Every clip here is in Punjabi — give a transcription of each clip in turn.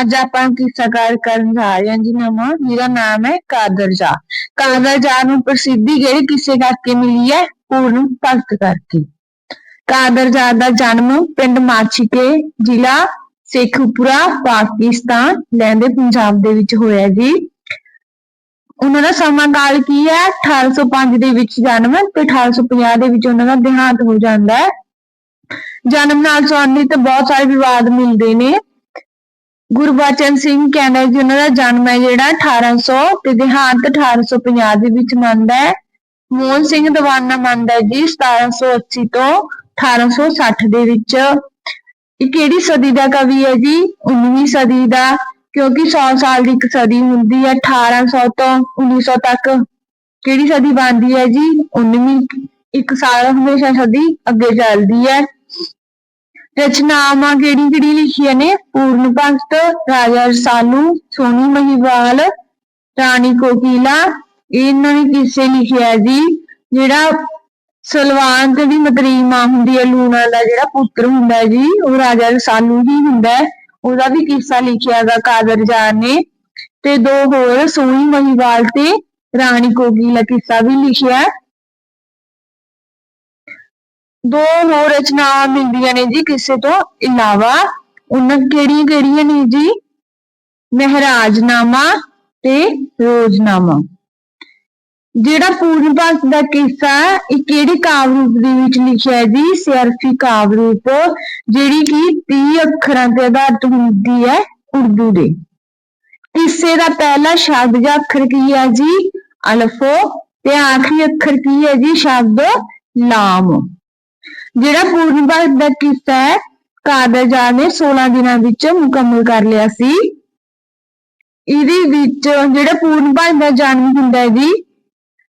ਅੱਜ ਆਪਾਂ ਕਿੱਸਾਕਾਰ ਕਰਨ ਜਾ ਰਹੇ ਹਾਂ ਜੀ ਨਵਾਂ ਜਿਹਦਾ ਨਾਮ ਹੈ ਕਾਦਰ ਜਾ। ਨੂੰ ਪ੍ਰਸਿੱਧੀ ਕਿਹੜੇ ਕਿਸੇ ਕਰਕੇ ਮਿਲੀ ਹੈ, ਪੂਰਨ ਭਗਤ ਕਰਕੇ। ਕਾਦਰਜਾ ਦਾ ਜਨਮ ਪਿੰਡ ਮਾਛੀਕੇ ਜ਼ਿਲ੍ਹਾ ਸੇਖੂਪੁਰਾ, ਪਾਕਿਸਤਾਨ, ਲੈਂਦੇ ਪੰਜਾਬ ਦੇ ਵਿੱਚ ਹੋਇਆ ਜੀ। ਉਹਨਾਂ ਦਾ ਸਮਾਂ ਕਾਲ ਕੀ ਹੈ? 1805 ਦੇ ਵਿੱਚ ਜਨਮ ਤੇ 1850 ਦੇ ਵਿੱਚ ਉਹਨਾਂ ਦਾ ਦੇਹਾਂਤ ਹੋ ਜਾਂਦਾ ਹੈ। ਜਨਮ ਨਾਲ ਸੰਬੰਧਿਤ ਬਹੁਤ ਸਾਰੇ ਵਿਵਾਦ ਮਿਲਦੇ ਨੇ। ਗੁਰਬਚਨ ਸਿੰਘ ਕਹਿੰਦਾ ਜੀ ਉਹਨਾਂ ਦਾ ਜਨਮ ਹੈ ਜਿਹੜਾ 1800 ਤੇ ਦੇਹਾਂਤ 1850 ਦੇ ਵਿੱਚ ਮੰਨਦਾ ਹੈ। ਮੋਹਨ ਸਿੰਘ ਦੀਵਾਨਾ ਮੰਨਦਾ ਹੈ ਜੀ 1780 ਤੋਂ 1860 ਦੇ ਵਿੱਚ। ਇਹ ਕਿਹੜੀ ਸਦੀ ਦਾ ਕਵੀ ਹੈ ਜੀ? 19ਵੀਂ ਸਦੀ ਦਾ, ਕਿਉਂਕਿ 100 ਸਾਲ ਦੀ ਇੱਕ ਸਦੀ ਹੁੰਦੀ ਹੈ 1800 ਤੋਂ 1900 ਤੱਕ। ਕਿਹੜੀ ਸਦੀ ਬਣਦੀ ਹੈ ਜੀ? 19ਵੀਂ ਇੱਕ ਸਾਲ ਹਮੇਸ਼ਾ ਸਦੀ ਅੱਗੇ ਚੱਲਦੀ ਹੈ। ਰਚਨਾਵਾਂ ਕਿਹੜੀ ਕਿਹੜੀ ਲਿਖੀਆਂ ਨੇ, ਪੂਰਨ ਭਗਤ, ਰਾਜਾ ਰਸਾਲੂ, ਸੋਨੀ ਮਹੀਵਾਲ, ਰਾਣੀ ਕੋਕਿਲਾ, ਇਹਨਾਂ ਨੇ ਕਿਸੇ ਲਿਖਿਆ ਜੀ, ਜਿਹੜਾ ਸਲਵਾਨ ਤੇ ਦੀ ਮਤਰੀ ਮਾਂ ਹੁੰਦੀ ਹੈ, ਲੂਣਾ ਦਾ ਜਿਹੜਾ ਪੁੱਤਰ ਹੁੰਦਾ ਜੀ, ਉਹ ਰਾਜਾ ਰਸਾਲੂ ਹੀ ਹੁੰਦਾ ਹੈ। ਉਹਦਾ ਵੀ ਕਿੱਸਾ ਲਿਖਿਆ ਗਾ, ਕਾਦਰ ਜਾਨ ਨੇ। ਤੇ ਦੋ ਹੋਰ, ਸੋਨੀ ਮਹੀਵਾਲ ਤੇ ਰਾਣੀ ਕੋਕਿਲਾ ਕਿੱਸਾ ਵੀ ਲਿਖਿਆ। ਦੋ ਹੋਰ ਰਚਨਾਵਾਂ ਮਿਲਦੀਆਂ ਨੇ ਜੀ ਕਿਸੇ ਤੋਂ। ਇਲਾਵਾ ਉਹਨਾਂ ਕਿਹੜੀਆਂ ਕਿਹੜੀਆਂ ਨੇ ਜੀ? ਮਹਿਰਾਜਨਾਮਾ ਤੇ ਰੋਜ਼ਨਾਮਾ। ਜਿਹੜਾ ਪੂਰਨ ਭਗਤ ਦਾ ਕਿੱਸਾ ਇਹ ਕਿਹੜੇ ਕਾਵਿ ਰੂਪ ਦੇ ਵਿੱਚ ਲਿਖਿਆ ਹੈ ਜੀ? ਸਿਆਰਫੀ ਕਾਵਿ ਰੂਪ, ਜਿਹੜੀ ਕਿ 30 ਅੱਖਰਾਂ ਤੇ ਆਧਾਰਿਤ ਹੁੰਦੀ ਹੈ ਉਰਦੂ ਦੇ। ਕਿੱਸੇ ਦਾ ਪਹਿਲਾ ਸ਼ਬਦ ਜਾਂ ਅੱਖਰ ਕੀ ਹੈ ਜੀ? ਅਲਫੋ। ਤੇ ਆਖਰੀ ਅੱਖਰ ਕੀ ਹੈ ਜੀ? ਸ਼ਬਦ ਲਾਮ। ਜਿਹੜਾ ਪੂਰਨ ਭਾਰਤ ਦਾ ਕਿੱਸਾ ਹੈ ਕਾਦਰਜਾ ਨੇ 16 ਦਿਨਾਂ ਵਿੱਚ ਮੁਕੰਮਲ ਕਰ ਲਿਆ ਸੀ। ਇਹਦੇ ਵਿੱਚ ਜਿਹੜਾ ਪੂਰਨ ਭਗਤ ਦਾ ਜਨਮ ਹੁੰਦਾ ਹੈ ਜੀ,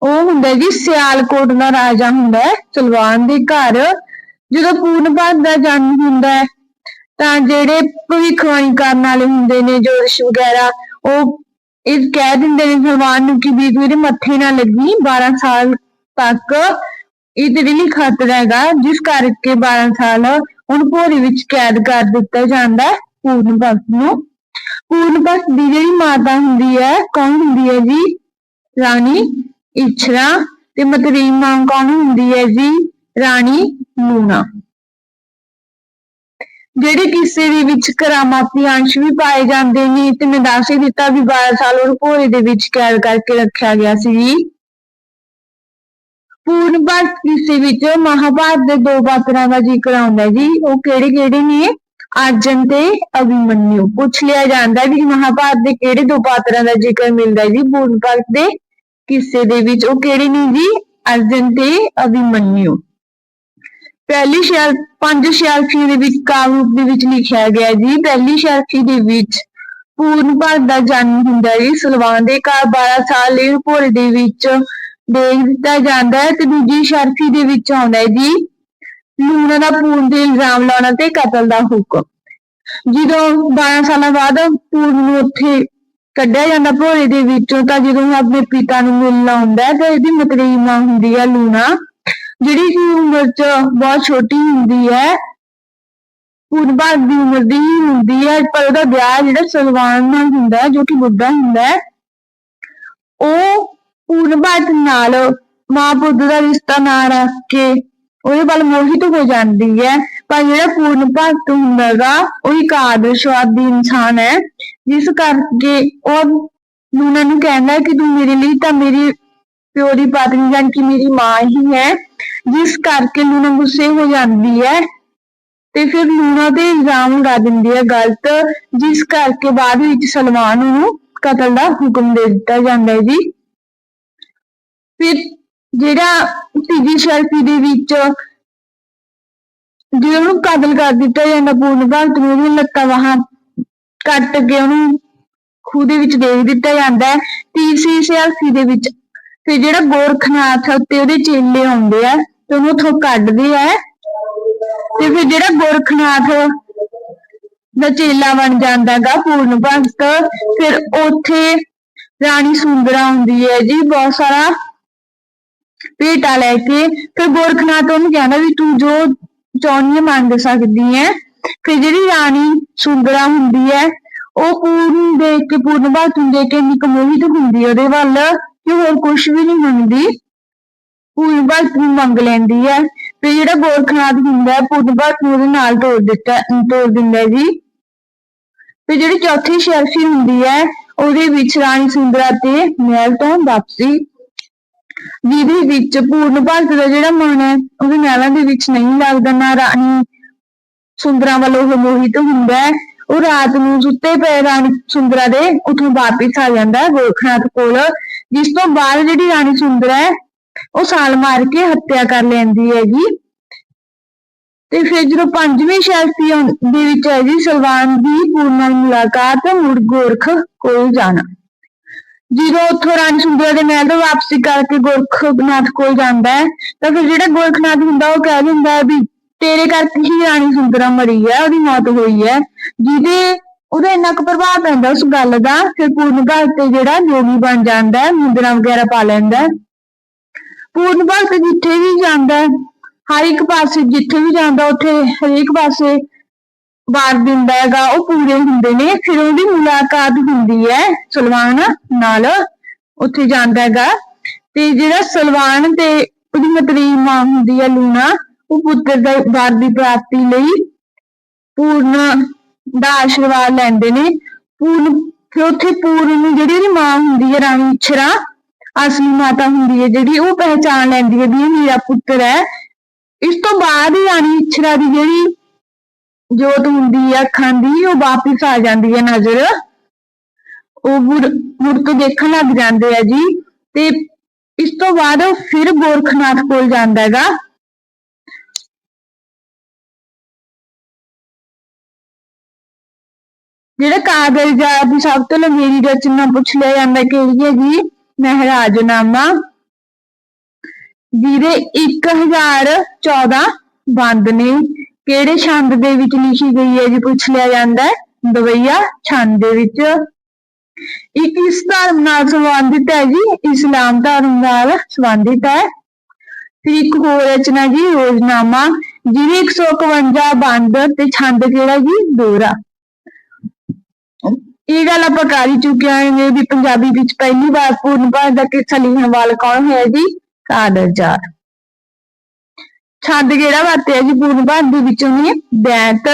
ਉਹ ਹੁੰਦਾ ਜੀ ਸਿਆਲਕੋਟ ਦਾ ਰਾਜਾ ਹੁੰਦਾ ਹੈ, ਸਲਵਾਨ ਦੇ ਘਰ। ਜਦੋਂ ਪੂਰਨ ਭਾਰਤ ਦਾ ਜਨਮ ਹੁੰਦਾ ਹੈ, ਤਾਂ ਜਿਹੜੇ ਭਵਿੱਖਬਾਣੀ ਕਰਨ ਵਾਲੇ ਹੁੰਦੇ ਨੇ ਜੋਸ਼ ਵਗੈਰਾ, ਉਹ ਇਹ ਕਹਿ ਦਿੰਦੇ ਨੇ, ਸਲਵਾਨ ਨੂੰ ਕਿ ਵੀ ਤੂੰ ਮੱਥੇ ਨਾ ਲੱਗੀ 12 ਸਾਲ ਤੱਕ ਇਹ ਤੇਰੇ ਲਈ ਖਤਰਾ ਹੈਗਾ, ਜਿਸ ਕਰਕੇ 12 ਸਾਲ ਉਹਨੂੰ ਭੋਰੀ ਵਿੱਚ ਕੈਦ ਕਰ ਦਿੱਤਾ ਜਾਂਦਾ ਹੈ ਪੂਰਨ ਭਗਤ ਨੂੰ। ਪੂਰਨ ਭਗਤ ਦੀ ਜਿਹੜੀ ਮਾਤਾ ਹੁੰਦੀ ਹੈ, ਕੌਣ ਹੁੰਦੀ ਹੈ ਜੀ? ਰਾਣੀ ਇਛਰਾ ਤੇ ਮਤਰੀਮ ਮਾਂ ਕੌਣ ਹੁੰਦੀ ਹੈ ਜੀ? ਰਾਣੀ ਲੂਣਾ। ਜਿਹੜੇ ਕਿਸੇ ਦੇ ਵਿੱਚ ਕਰਾਮਾਤੀ ਅੰਸ਼ ਵੀ ਪਾਏ ਜਾਂਦੇ ਨੇ ਤੇ ਮੈਂ ਦੱਸ ਹੀ ਦਿੱਤਾ ਵੀ 12 ਸਾਲ ਉਹਨੂੰ ਭੋਰੇ ਦੇ ਵਿੱਚ ਕੈਦ ਕਰਕੇ ਰੱਖਿਆ ਗਿਆ ਸੀ ਜੀ। ਪੂਰਨ ਭਗਤ ਕਿੱਸੇ ਵਿੱਚ ਮਹਾਭਾਰਤ ਦੇ ਦੋ ਪਾਤਰਾਂ ਦਾ ਜ਼ਿਕਰ ਆਉਂਦਾ ਜੀ, ਉਹ ਕਿਹੜੇ ਕਿਹੜੇ ਨੇ? ਅਰਜਨ ਤੇ ਅਭਿਮਨਿਊ ਪੁੱਛ ਲਿਆ ਜਾਂਦਾ ਵੀ ਮਹਾਭਾਰਤ ਦੇ ਕਿਹੜੇ ਦੋ ਪਾਤਰਾਂ ਦਾ ਜ਼ਿਕਰ ਮਿਲਦਾ ਜੀ ਪੂਰਨ ਭਗਤ ਦੇ ਕਿੱਸੇ ਦੇ ਵਿੱਚ ਉਹ ਕਿਹੜੇ ਨੇ ਜੀ? ਅਰਜਨ ਤੇ ਅਭਿਮਨਿਊ ਪਹਿਲੀ ਸ਼ੈਲ ਪੰਜ ਸ਼ੈਲਫੀ ਦੇ ਵਿੱਚ ਕਾਵਿ ਰੂਪ ਦੇ ਵਿੱਚ ਲਿਖਿਆ ਗਿਆ ਜੀ। ਪਹਿਲੀ ਸ਼ੈਲਫੀ ਦੇ ਵਿੱਚ ਪੂਰਨ ਭਾਰਤ ਦਾ ਜਨਮ ਹੁੰਦਾ ਜੀ। ਸਲਵਾਨ ਦੇ ਘਰ 12 ਸਾਲ ਲਈ ਭੋਰੇ ਦੇ ਵਿੱਚ ਦੇਖ ਦਿੱਤਾ ਜਾਂਦਾ ਹੈ ਤੇ ਦੂਜੀ ਸ਼ਰਫੀ ਦੇ ਵਿੱਚ ਆਉਂਦਾ ਹੈ ਜੀ, ਲੂਣਾ ਦਾ ਪੂਰਨ ਤੇ ਇਲਜ਼ਾਮ ਲਾਉਣਾ ਤੇ ਕਤਲ ਦਾ ਹੁਕਮ। ਜਦੋਂ 12 ਸਾਲਾਂ ਬਾਅਦ ਪੂਰਨ ਨੂੰ ਉੱਥੇ ਕੱਢਿਆ ਜਾਂਦਾ ਭੋਰੇ ਦੇ ਵਿੱਚੋਂ, ਤਾਂ ਜਦੋਂ ਉਹ ਆਪਣੇ ਪਿਤਾ ਨੂੰ ਮਿਲਣ ਆਉਂਦਾ ਹੈ, ਤਾਂ ਇਹਦੀ ਮਤਰੀ ਮਾਂ ਹੁੰਦੀ ਹੈ ਲੂਣਾ, ਜਿਹੜੀ ਕਿ ਉਮਰ 'ਚ ਬਹੁਤ ਛੋਟੀ ਹੁੰਦੀ ਹੈ। ਪੂਰਬਾ ਦੀ ਉਮਰ ਦੀ ਹੀ ਹੁੰਦੀ ਹੈ, ਪਰ ਉਹਦਾ ਵਿਆਹ ਜਿਹੜਾ ਸਲਵਾਨ ਨਾਲ ਹੁੰਦਾ ਹੈ, ਜੋ ਕਿ ਬੁੱਢਾ ਹੁੰਦਾ ਹੈ, ਉਹ ਪੂਰਨ ਭਗਤ ਨਾਲ ਮਾਂ ਪੁੱਤ ਦਾ ਰਿਸ਼ਤਾ ਨਾ ਰੱਖ ਕੇ ਉਹਦੇ ਵੱਲ ਮੋਹਿਤ ਹੋ ਜਾਂਦੀ ਹੈ। ਪਰ ਜਿਹੜਾ ਪੂਰਨ ਭਗਤ ਹੁੰਦਾ ਗਾ ਉਹ ਇੱਕ ਆਦਰਸ਼ਵਾਦੀ ਇਨਸਾਨ ਹੈ। ਜਿਸ ਕਰਕੇ ਉਹ ਲੂਣਾ ਨੂੰ ਕਹਿੰਦਾ ਕਿ ਤੂੰ ਮੇਰੇ ਲਈ ਤਾਂ ਮੇਰੀ ਪਿਓ ਦੀ ਪਤਨੀ ਜਾਨ ਕਿ ਮੇਰੀ ਮਾਂ ਹੀ ਹੈ। ਜਿਸ ਕਰਕੇ ਲੂਣਾ ਗੁੱਸੇ ਹੋ ਜਾਂਦੀ ਹੈ ਤੇ ਫਿਰ ਲੂਣਾ ਤੇ ਇਲਜ਼ਾਮ ਲਗਾ ਦਿੰਦੀ ਹੈ ਗਲਤ, ਜਿਸ ਕਰਕੇ ਬਾਅਦ ਵਿੱਚ ਸਲਮਾਨ ਨੂੰ ਕਤਲ ਦਾ ਹੁਕਮ ਦੇ ਦਿੱਤਾ ਜਾਂਦਾ ਹੈ ਜੀ। ਫਿਰ ਜਿਹੜਾ ਤੀਜੀ ਸ਼ਰਫੀ ਦੇ ਵਿੱਚ ਜੇ ਉਹਨੂੰ ਕਤਲ ਕਰ ਦਿੱਤਾ ਜਾਂਦਾ ਪੂਰਨ ਭਗਤ ਨੂੰ, ਉਹਦੀਆਂ ਲੱਤਾਂ ਬਾਹਾਂ ਕੱਟ ਕੇ ਉਹਨੂੰ ਖੂਹ ਦੇ ਵਿੱਚ ਦੇ ਦਿੱਤਾ ਜਾਂਦਾ ਹੈ। ਤੀਸਰੀ ਸ਼ਰਫੀ ਦੇ ਵਿੱਚ ਫਿਰ ਜਿਹੜਾ ਗੋਰਖਨਾਥ ਉੱਤੇ ਉਹਦੇ ਚੇਲੇ ਆਉਂਦੇ ਆ ਤੇ ਉਹਨੂੰ ਉੱਥੋਂ ਕੱਢਦੇ ਆ। ਤੇ ਫਿਰ ਜਿਹੜਾ ਗੋਰਖਨਾਥ ਦਾ ਚੇਲਾ ਬਣ ਜਾਂਦਾ ਗਾ, ਪੂਰਨ ਭਗਤ ਫਿਰ ਉੱਥੇ ਰਾਣੀ ਸੁੰਦਰਾ ਹੁੰਦੀ ਹੈ ਜੀ, ਬਹੁਤ ਸਾਰਾ ਭੇਟਾ ਲੈ ਕੇ, ਫਿਰ ਗੋਰਖਨਾਥ ਉਹਨੂੰ ਕਹਿੰਦਾ ਵੀ ਤੂੰ ਜੋ ਚਾਹੁੰਦੀ ਹੈ ਮੰਗ ਸਕਦੀ ਹੈ, ਫਿਰ ਜਿਹੜੀ ਰਾਣੀ ਸੁੰਦਰਾ ਹੁੰਦੀ ਹੈ, ਉਹ ਪੂਰਨ ਦੇਖ ਕੇ, ਪੂਰਨ ਭਗਤ ਨੂੰ ਦੇਖ ਕੇ ਇੰਨੀ ਮੋਹਿਤ ਹੁੰਦੀ ਉਹਦੇ ਵੱਲ ਕਿ ਹੋਰ ਕੁਝ ਵੀ ਨਹੀਂ ਮੰਗਦੀ। ਪੂਰਨ ਭਗਤ ਨੂੰ ਮੰਗ ਲੈਂਦੀ ਹੈ। ਤੇ ਜਿਹੜਾ ਗੋਰਖਨਾਥ ਹੁੰਦਾ ਹੈ, ਪੂਰਨ ਭਗਤ ਨੂੰ ਉਹਦੇ ਨਾਲ ਤੋੜ ਦਿੱਤਾ ਤੋੜ ਦਿੰਦਾ ਜੀ। ਤੇ ਜਿਹੜੀ ਚੌਥੀ ਸ਼ੈਲਫੀ ਹੁੰਦੀ ਹੈ, ਉਹਦੇ ਵਿੱਚ ਰਾਣੀ ਸੁੰਦਰਾ ਤੇ ਮਹਿਲ ਤੋਂ ਵਾਪਸੀ। ਜਿਹਦੇ ਵਿੱਚ ਪੂਰਨ ਭਾਰਤ ਦਾ ਜਿਹੜਾ ਮਨ ਹੈ, ਉਹਦੇ ਮਹਿਲਾਂ ਦੇ ਵਿੱਚ ਨਹੀਂ ਲੱਗਦਾ ਨਾ ਰਾਣੀ ਸੁੰਦਰਾ ਵੱਲੋਂ ਉਹ ਮੋਹਿਤ ਹੁੰਦਾ ਹੈ। ਉਹ ਰਾਤ ਨੂੰ ਸੁੱਤੇ ਪਏ ਰਾਣੀ ਸੁੰਦਰਾ ਦੇ ਉੱਥੋਂ ਵਾਪਿਸ ਆ ਜਾਂਦਾ ਹੈ ਗੋਰਖਨਾਥ ਕੋਲ। ਜਿਸ ਤੋਂ ਬਾਅਦ ਜਿਹੜੀ ਰਾਣੀ ਸੁੰਦਰਾ ਹੈ, ਉਹ ਸਾਲ ਮਾਰ ਕੇ ਹੱਤਿਆ ਕਰ ਲੈਂਦੀ ਹੈਗੀ। ਤੇ ਫਿਰ ਜਦੋਂ ਪੰਜਵੇਂ ਸ਼ੈਲਫੀ ਦੇ ਵਿੱਚ ਹੈ ਜੀ, ਸਲਵਾਨ ਦੀ ਪੂਰਨ ਨਾਲ ਮੁਲਾਕਾਤ ਮੁੜ ਗੋਰਖ ਕੋਲ ਜਾਣਾ। ਜਦੋਂ ਉੱਥੋਂ ਰਾਣੀ ਦੇ ਮਹਿਲ ਤੋਂ ਵਾਪਸੀ ਕਰਕੇ ਗੋਰਖਨਾਥ ਕੋਲ ਜਾਂਦਾ ਹੈ। ਤਾਂ ਫਿਰ ਜਿਹੜਾ ਗੋਰਖਨਾਥ ਹੁੰਦਾ ਉਹ ਕਹਿ ਦਿੰਦਾ ਹੈ ਵੀ ਤੇਰੇ ਕਰਕੇ ਹੀ ਰਾਣੀ ਸੁੰਦਰਾ ਮਰੀ ਹੈ ਉਹਦੀ ਮੌਤ ਹੋਈ ਹੈ। ਜਿਹਦੇ ਉਹਦਾ ਇੰਨਾ ਕੁ ਪ੍ਰਭਾਵ ਪੈਂਦਾ ਉਸ ਗੱਲ ਦਾ ਫਿਰ ਪੂਰਨ ਭਗਤ ਤੇ ਜਿਹੜਾ ਯੋਗੀ ਬਣ ਜਾਂਦਾ ਹੈ ਮੁੰਦਰਾ ਵਗੈਰਾ ਪਾ ਲੈਂਦਾ ਹੈ। ਪੂਰਨ ਭਗਤ ਜਿੱਥੇ ਵੀ ਜਾਂਦਾ ਹੈ, ਹਰ ਇੱਕ ਪਾਸੇ ਜਿੱਥੇ ਵੀ ਜਾਂਦਾ ਉੱਥੇ ਹਰੇਕ ਪਾਸੇ ਵਾਰ ਦਿੰਦਾ ਹੈਗਾ, ਉਹ ਪੂਰੇ ਹੁੰਦੇ ਨੇ, ਫਿਰ ਉਹਦੀ ਮੁਲਾਕਾਤ ਹੁੰਦੀ ਹੈ ਸਲਵਾਨ ਨਾਲ, ਉੱਥੇ ਜਾਂਦਾ ਹੈਗਾ। ਤੇ ਜਿਹੜਾ ਸਲਵਾਨ ਤੇ ਉਹਦੀ ਮਤਰੀ ਮਾਂ ਹੁੰਦੀ ਹੈ ਲੂਣਾ, ਉਹ ਪੁੱਤਰ ਦਾ ਵਰ ਦੀ ਪ੍ਰਾਪਤੀ ਲਈ ਪੂਰਨ ਦਾ ਆਸ਼ੀਰਵਾਦ ਲੈਂਦੇ ਨੇ। ਪੂਰਨ, ਫਿਰ ਉੱਥੇ ਪੂਰਨ ਨੂੰ ਜਿਹੜੀ ਉਹਦੀ ਮਾਂ ਹੁੰਦੀ ਹੈ, ਰਾਣੀ ਇਛਰਾ, ਅਸਲੀ ਮਾਤਾ ਹੁੰਦੀ ਹੈ, ਜਿਹੜੀ ਉਹ ਪਹਿਚਾਨ ਲੈਂਦੀ ਹੈ ਵੀ ਇਹ ਮੇਰਾ ਪੁੱਤਰ ਹੈ। ਇਸ ਤੋਂ ਬਾਅਦ ਰਾਣੀ ਇਛਰਾ ਦੀ ਜਿਹੜੀ ਜੋਤ ਹੁੰਦੀ ਹੈ ਅੱਖਾਂ ਦੀ, ਉਹ ਵਾਪਿਸ ਆ ਜਾਂਦੀ ਹੈ ਨਜ਼ਰ। ਉਹ ਮੁੜ ਮੁੜ ਤੋਂ ਦੇਖਣ ਲੱਗ ਜਾਂਦੇ ਆ ਜੀ। ਤੇ ਇਸ ਤੋਂ ਬਾਅਦ ਉਹ ਫਿਰ ਗੋਰਖਨਾਥ ਕੋਲ ਜਾਂਦਾ ਹੈਗਾ। ਜਿਹੜਾ ਕਾਗਲ ਦਾ ਦੀ ਸਭ ਤੋਂ ਲੰਮੇਰੀ ਰਚਨਾ ਪੁੱਛ ਲਿਆ ਜਾਂਦਾ, ਕਿਹੜੀ ਹੈ ਜੀ? ਮਹਾਰਾਜਨਾਮਾ। ਜਿਹਦੇ 1014 ਬੰਦ ਨੇ। ਕਿਹੜੇ ਛੰਦ ਦੇ ਵਿੱਚ ਲਿਖੀ ਗਈ ਹੈ ਜੀ? ਪੁੱਛ ਲਿਆ ਜਾਂਦਾ ਹੈ। ਦਵਈਆ ਛੰਦ ਦੇ ਵਿੱਚ। ਇਹ ਕਿਸ ਧਰਮ ਨਾਲ ਸੰਬੰਧਿਤ ਹੈ ਜੀ। ਇਸਲਾਮ ਧਰਮ ਨਾਲ ਸੰਬੰਧਿਤ ਹੈ। ਫਿਰ ਇੱਕ ਹੋਰ ਰਚਨਾ ਜੀ, ਰੋਜ਼ਨਾਮਾ, ਜਿਹਦੇ 151 ਬੰਦ ਤੇ ਛੰਦ ਕਿਹੜਾ ਜੀ? ਦੋਹਰਾ। ਇਹ ਗੱਲ ਆਪਾਂ ਕਰ ਹੀ ਚੁੱਕੇ ਹਾਂ। ਵੀ ਪੰਜਾਬੀ ਵਿੱਚ ਪਹਿਲੀ ਵਾਰ ਪੂਰਨ ਭਾਸ਼ਾ ਦਾ ਕਿੱਸਾ ਲਿਖਣ ਵਾਲਾ ਕੌਣ ਹੈ ਜੀ? ਕਾਦਰ ਕਾਦਰਜਾਰ ਛੰਦ ਕਿਹੜਾ ਵਰਤਿਆ ਜੀ? ਪੂਰਨ ਭਾਰਤ ਦੇ ਵਿੱਚੋਂ ਨੇ ਬੈਂਤ,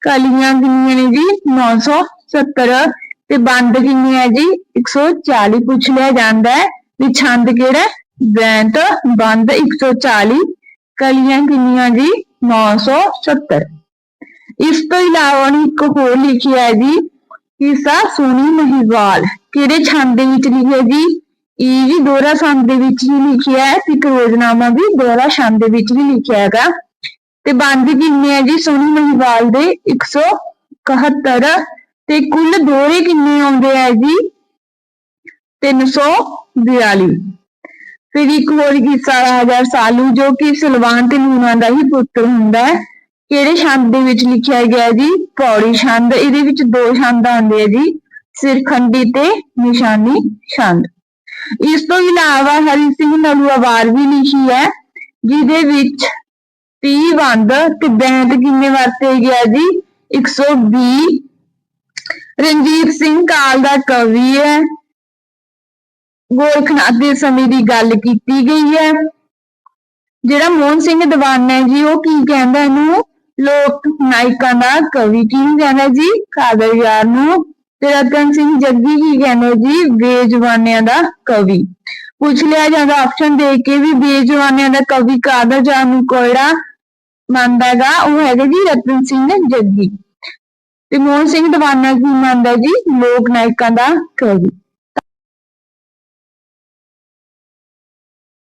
ਕਲੀਆਂ ਕਿੰਨੀਆਂ ਨੇ ਜੀ? 970 ਤੇ ਬੰਦ ਕਿੰਨੇ ਹੈ ਜੀ? 140 ਪੁੱਛ ਲਿਆ ਜਾਂਦਾ ਹੈ ਵੀ ਛੰਦ ਕਿਹੜਾ ਹੈ? ਬੈਂਤ, ਬੰਦ 140 ਕਲੀਆਂ ਕਿੰਨੀਆਂ ਜੀ? 970 ਇਸ ਤੋਂ ਇਲਾਵਾ ਉਹਨੇ ਇੱਕ ਹੋਰ ਲਿਖਿਆ ਹੈ ਜੀ, ਕਿਸਾ ਸੋਨੀ ਮਹੀਵਾਲ। ਕਿਹੜੇ ਛੰਦ ਦੇ ਵਿੱਚ ਲਿਖਿਆ ਜੀ? ਇਹ ਵੀ ਦੋਹਰਾ ਛੰਦ ਦੇ ਵਿੱਚ ਹੀ ਲਿਖਿਆ ਹੈ ਤੇ ਇੱਕ ਰੋਜ਼ਨਾਮਾ ਵੀ ਦੋਹਰਾ ਛੰਦ ਦੇ ਵਿੱਚ ਹੀ ਲਿਖਿਆ ਹੈਗਾ। ਤੇ ਬੰਦ ਕਿੰਨੇ ਹੈ ਜੀ? ਸੋਨੀ ਮਹੀਵਾਲ ਦੇ 171 ਤੇ ਕੁੱਲ ਦੋਹਰੇ ਕਿੰਨੇ ਆਉਂਦੇ ਆ ਜੀ? 342 ਫਿਰ ਇੱਕ ਹੋਰ ਕਿੱਸਾ ਰਾਜਾ ਸਾਲੂ, ਜੋ ਕਿ ਸਲਵਾਨ ਤੇ ਲੂਣਾ ਦਾ ਹੀ ਪੁੱਤਰ ਹੁੰਦਾ ਹੈ। ਕਿਹੜੇ ਛੰਦ ਦੇ ਵਿੱਚ ਲਿਖਿਆ ਗਿਆ ਜੀ? ਪੌੜੀ ਛੰਦ ਇਹਦੇ ਵਿੱਚ ਦੋ ਛੰਦ ਆਉਂਦੇ ਆ ਜੀ, ਸਿਰਖੰਡੀ ਤੇ ਨਿਸ਼ਾਨੀ ਛੰਦ ਇਸ ਤੋਂ ਇਲਾਵਾ ਹਰੀ ਸਿੰਘ ਨਲੂਆਵਾਰ ਵੀ ਲਿਖੀ ਹੈ, ਜਿਹਦੇ ਵਿੱਚ 30 ਬੰਦ ਤੇ ਬੈਂਤ ਕਿੰਨੇ ਵਰਤੇ ਗਿਆ ਜੀ? 120 ਰਣਜੀਤ ਸਿੰਘ ਕਾਲ ਦਾ ਕਵੀ ਹੈ। ਗੋਰਖਨਾਥ ਦੇ ਸਮੇਂ ਦੀ ਗੱਲ ਕੀਤੀ ਗਈ ਹੈ। ਜਿਹੜਾ ਮੋਹਨ ਸਿੰਘ ਦੀਵਾਨਾ ਹੈ ਜੀ, ਉਹ ਕੀ ਕਹਿੰਦਾ ਇਹਨੂੰ? ਲੋਕ ਨਾਇਕਾਂ ਦਾ ਕਵੀ ਕੀ ਕਹਿੰਦਾ ਜੀ? ਕਾਦਰ ਯਾਰ ਨੂੰ ਤੇ ਰਤਨ ਸਿੰਘ ਜੱਗੀ ਹੀ ਕਹਿੰਦੇ ਜੀ? ਬੇਜਵਾਨਿਆਂ ਦਾ ਕਵੀ। ਪੁੱਛ ਲਿਆ ਜਾਂਦਾ ਆਪਸ਼ਨ ਦੇ ਕੇ ਵੀ ਬੇਜਵਾਨਿਆਂ ਦਾ ਕਵੀ ਕਾਦਰ ਯਾਰ ਨੂੰ ਕੋੜਾ ਮੰਨਦਾਗਾ ਉਹ ਹੈਗਾ ਜੀ ਰਤਨ ਸਿੰਘ ਜੱਗੀ। ਤੇ ਮੋਹਨ ਸਿੰਘ ਦੀਵਾਨਾ ਕੀ ਮੰਨਦਾ ਜੀ? ਲੋਕ ਨਾਇਕਾਂ ਦਾ ਕਵੀ।